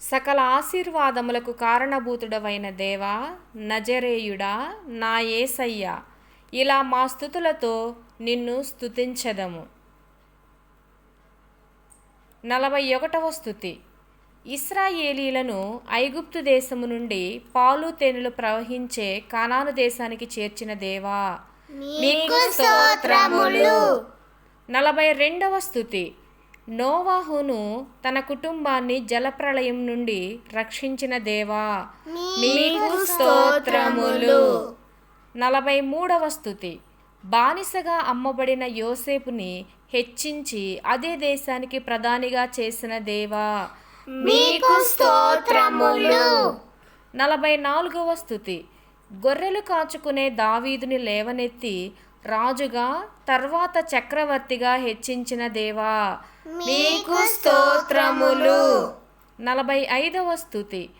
సకల ఆశీర్వాదములకు కారణభూతుడవైన దేవా నజరేయుడా నా ఏసయ్య ఇలా మా స్థుతులతో నిన్ను స్తుతించదము. నలభై ఒకటవ స్థుతి. ఇస్రాయేలీలను ఐగుప్తు దేశము నుండి పాలు తేనెలు ప్రవహించే కానాను దేశానికి చేర్చిన దేవా మీకు స్తోత్రములు. నలభై రెండవ స్థుతి. నోవాహును తన కుటుంబాన్ని జలప్రళయం నుండి రక్షించిన దేవా. మీకు స్తోత్రములు. నలభై మూడవ స్థుతి. బానిసగా అమ్మబడిన యోసేపుని హెచ్చించి అదే దేశానికి ప్రధానిగా చేసిన దేవా. మీకు స్తోత్రములు. నలభై నాలుగవ స్థుతి. గొర్రెలు కాచుకునే దావీదుని లేవనెత్తి రాజుగా తర్వాత చక్రవర్తిగా హెచ్చించిన దేవా. మీకు స్తోత్రములు. నలభై ఐదవ స్థుతి.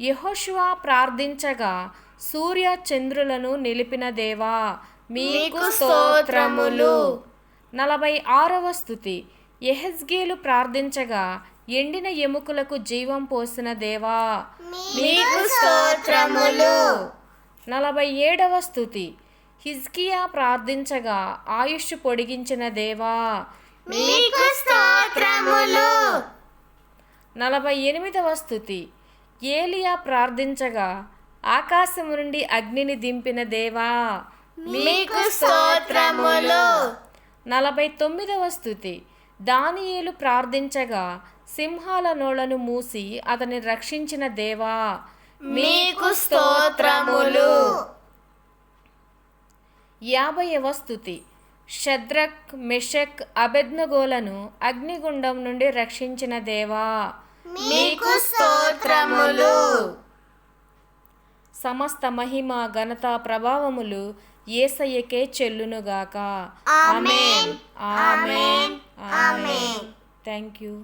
యెహోషువ ప్రార్థించగా సూర్య చంద్రులను నిలిపిన దేవా మీకు స్తోత్రములు. నలభై ఆరవ స్థుతి. యెహెజ్గేలు ప్రార్థించగా ఎండిన ఎముకలకు జీవం పోసిన దేవా. మీకు స్తోత్రములు. నలభై ఏడవ స్థుతి. హిజ్కియా ప్రార్థించగా ఆయుష్ పొడిగించిన దేవా మీకు స్తోత్రములు. నలభై ఎనిమిదవ స్థుతి. ఏలియా ప్రార్థించగా ఆకాశము నుండి అగ్నిని దింపిన దేవా మీకు స్తోత్రములు. నలభై తొమ్మిదవ స్థుతి. దానియేలు ప్రార్థించగా సింహాల నోళ్ళను మూసి అతని రక్షించిన దేవా మీకు స్తోత్రములు. యాభైవ స్థుతి. షద్రక్ మెషక్ అబెద్నగోలను అగ్నిగుండం నుండి రక్షించిన దేవా. మీకు స్తోత్రములు. సమస్త మహిమ ఘనత ప్రభావములు ఏసయ్యకే చెల్లునుగాక. ఆమేన్. ఆమెన్. ఆమేన్. Thank you